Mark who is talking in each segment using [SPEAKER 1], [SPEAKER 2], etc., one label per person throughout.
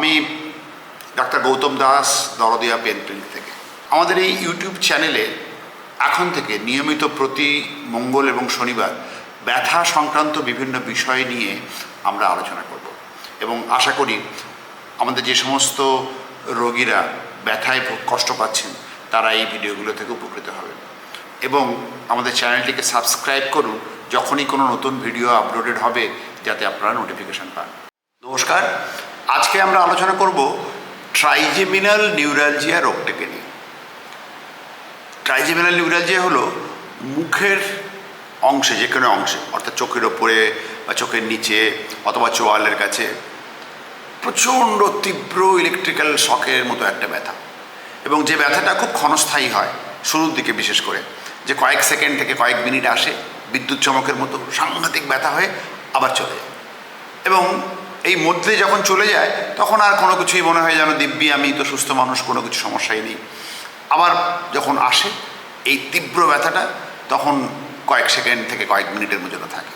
[SPEAKER 1] আমি doctor Gautam Das, দরদিয়া pen থেকে। আমাদের এই ইউটিউব চ্যানেলে এখন থেকে নিয়মিত প্রতি মঙ্গল এবং শনিবার ব্যথা সংক্রান্ত বিভিন্ন বিষয় নিয়ে আমরা আলোচনা করব। এবং আশা করি আমাদের যে সমস্ত রোগীরা ব্যথায় কষ্ট পাচ্ছেন, তারা এই ভিডিওগুলো থেকে উপকৃত হবেন। এবং আমাদের চ্যানেলটিকে সাবস্ক্রাইব করুন, যখনই কোনো নতুন ভিডিও আপলোডেড হবে, যাতে আপনারা নোটিফিকেশান পান। নমস্কার আজকে আমরা আলোচনা করব ট্রাইজেমিনাল নিউরালজিয়া রোগটাকে নিয়ে। ট্রাইজেমিনাল নিউরালজিয়া হলো মুখের অংশে, যে কোনো অংশে, অর্থাৎ চোখের ওপরে বা চোখের নিচে অথবা চোয়ালের কাছে প্রচণ্ড তীব্র ইলেকট্রিক্যাল শকের মতো একটা ব্যথা। এবং যে ব্যথাটা খুব ক্ষণস্থায়ী হয়, শুরুর দিকে বিশেষ করে, যে কয়েক সেকেন্ড থেকে কয়েক মিনিট আসে, বিদ্যুৎ চমকের মতো সাংঘাতিক ব্যথা হয়ে আবার চলে যায়। এবং এই মধ্যে যখন চলে যায়, তখন আর কোনো কিছুই মনে হয় যেন দিব্যি, আমি তো সুস্থ মানুষ, কোনো কিছু সমস্যাই নেই। আবার যখন আসে, এই তীব্র ব্যথাটা তখন কয়েক সেকেন্ড থেকে কয়েক মিনিটের মধ্যে থাকে।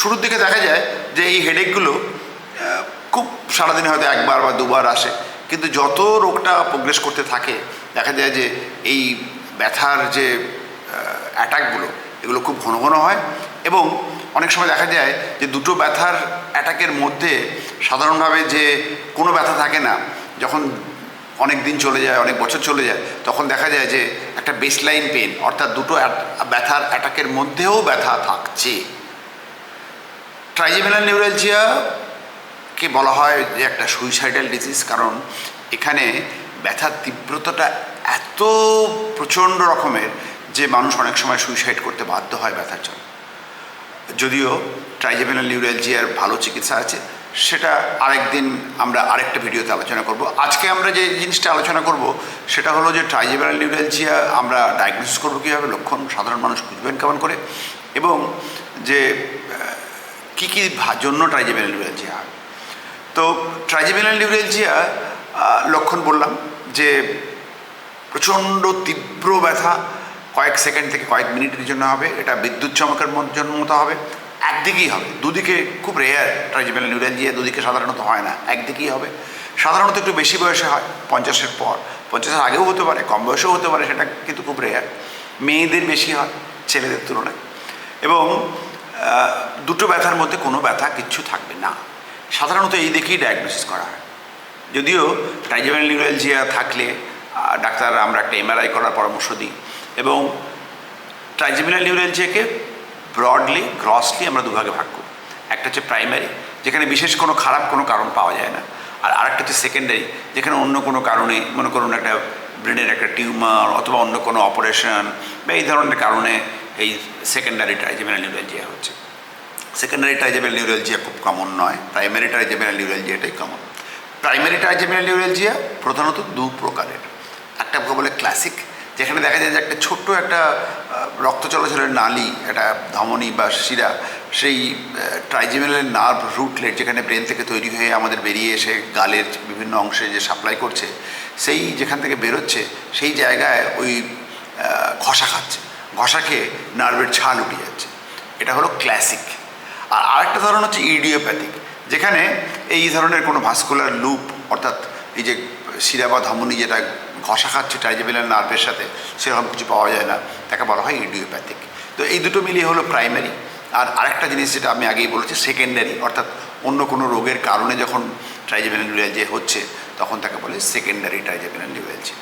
[SPEAKER 1] শুরুর দিকে দেখা যায় যে এই হেডেকগুলো খুব সারাদিনে হয়তো একবার বা দুবার আসে, কিন্তু যত রোগটা প্রোগ্রেস করতে থাকে, দেখা যায় যে এই ব্যথার যে অ্যাটাকগুলো এগুলো খুব ঘন ঘন হয় এবং অনেক সময় দেখা যায় যে দুটো ব্যথার অ্যাটাকের মধ্যে সাধারণভাবে যে কোনো ব্যথা থাকে না, যখন অনেক দিন চলে যায়, অনেক বছর চলে যায়, তখন দেখা যায় যে একটা বেসলাইন পেন অর্থাৎ দুটো ব্যথার অ্যাটাকের মধ্যেও ব্যথা থাকছে। ট্রাইজেমিনাল নিউরালজিয়া কে বলা হয় যে একটা সুইসাইডাল ডিজিজ কারণ এখানে ব্যথার তীব্রতাটা এত প্রচণ্ড রকমের যে মানুষ অনেক সময় সুইসাইড করতে বাধ্য হয় ব্যথার জন্য। যদিও ট্রাইজেমিনাল নিউরালজিয়ার ভালো চিকিৎসা আছে, সেটা আরেকদিন আমরা আরেকটা ভিডিওতে আলোচনা করব। আজকে আমরা যে জিনিসটা আলোচনা করব, সেটা হলো যে ট্রাইজেমিনাল নিউরালজিয়া আমরা ডায়াগনোসিস করব কীভাবে, লক্ষণ সাধারণ মানুষ বুঝবেন কেমন করে, এবং যে কী কী জন্য ট্রাইজেমিনাল নিউরালজিয়া। তো ট্রাইজেমিনাল নিউরালজিয়া লক্ষণ বললাম যে প্রচণ্ড তীব্র ব্যথা কয়েক সেকেন্ড থেকে কয়েক মিনিটের জন্য হবে, এটা বিদ্যুৎ চমকের মত- হবে। একদিকেই হবে। দুদিকে খুব রেয়ার ট্রাইজেমিনাল নিউরালজিয়া দুদিকে সাধারণত হয় না, একদিকেই হবে। সাধারণত একটু বেশি বয়সে হয়, পঞ্চাশের পর। পঞ্চাশের আগেও হতে পারে, কম বয়সেও হতে পারে, সেটা কিন্তু খুব রেয়ার মেয়েদের বেশি হয়, ছেলেদের তুলনায়। এবং দুটো ব্যথার মধ্যে কোনো ব্যথা কিচ্ছু থাকবে না। সাধারণত এই দেখেই ডায়াগনোসিস করা হয়। যদিও ট্রাইজেমিনাল নিউরালজিয়া থাকলে আহ, ডাক্তার আমরা একটা এমআরআই করার পরামর্শ দিই। এবং ট্রাইজেমিনাল নিউরালজিয়াকে ব্রডলি গ্রসলি আমরা দুভাগে ভাগ করি। একটা হচ্ছে প্রাইমারি যেখানে বিশেষ কোনো খারাপ কোনো কারণ পাওয়া যায় না। আর আরেকটা হচ্ছে সেকেন্ডারি যেখানে অন্য কোনো কারণে মনে করুন একটা ব্রেনের একটা টিউমার অথবা অন্য কোনো অপারেশন বা এই ধরনের কারণে এই সেকেন্ডারি ট্রাইজেমিনাল নিউরালজিয়া হচ্ছে। সেকেন্ডারি ট্রাইজেমিনাল নিউরালজিয়া খুব কমন নয় প্রাইমারি ট্রাইজেমিনাল নিউরালজিয়াটাই কমন প্রাইমারি ট্রাইজেমিনাল নিউরালজিয়া প্রধানত দু প্রকারের একটা বলে ক্লাসিক যেখানে দেখা যায় যে একটা ছোট্ট একটা রক্ত চলাচলের নালী, একটা ধমনী বা শিরা, সেই ট্রাইজেমিনাল নার্ভ রুটলেট যেখানে ব্রেন থেকে তৈরি হয়ে আমাদের বেরিয়ে এসে গালের বিভিন্ন অংশে যে সাপ্লাই করছে, সেই যেখান থেকে বেরোচ্ছে, সেই জায়গায় ওই ঘষা খাচ্ছে। ঘষা খেয়ে নার্ভের ছাল উঠে যাচ্ছে। এটা হলো ক্লাসিক আর আরেকটা ধরন হচ্ছে ইডিওপ্যাথিক যেখানে এই ধরনের কোনো ভাস্কুলার লুপ অর্থাৎ এই যে শিরা বা ধমনী যেটা ঘষা খাচ্ছে ট্রাইজেমিনাল নার্ভের সাথে, সেরকম কিছু পাওয়া যায় না। তাকে বলা হয় ইডিওপ্যাথিক তো এই দুটো মিলিয়ে হলো প্রাইমারি আর আরেকটা জিনিস যেটা আমি আগেই বলেছি সেকেন্ডারি অর্থাৎ অন্য কোনো রোগের কারণে যখন ট্রাইজেমিনাল নিউরালজিয়া হচ্ছে, তখন তাকে বলে সেকেন্ডারি ট্রাইজেমিনাল নিউরালজিয়া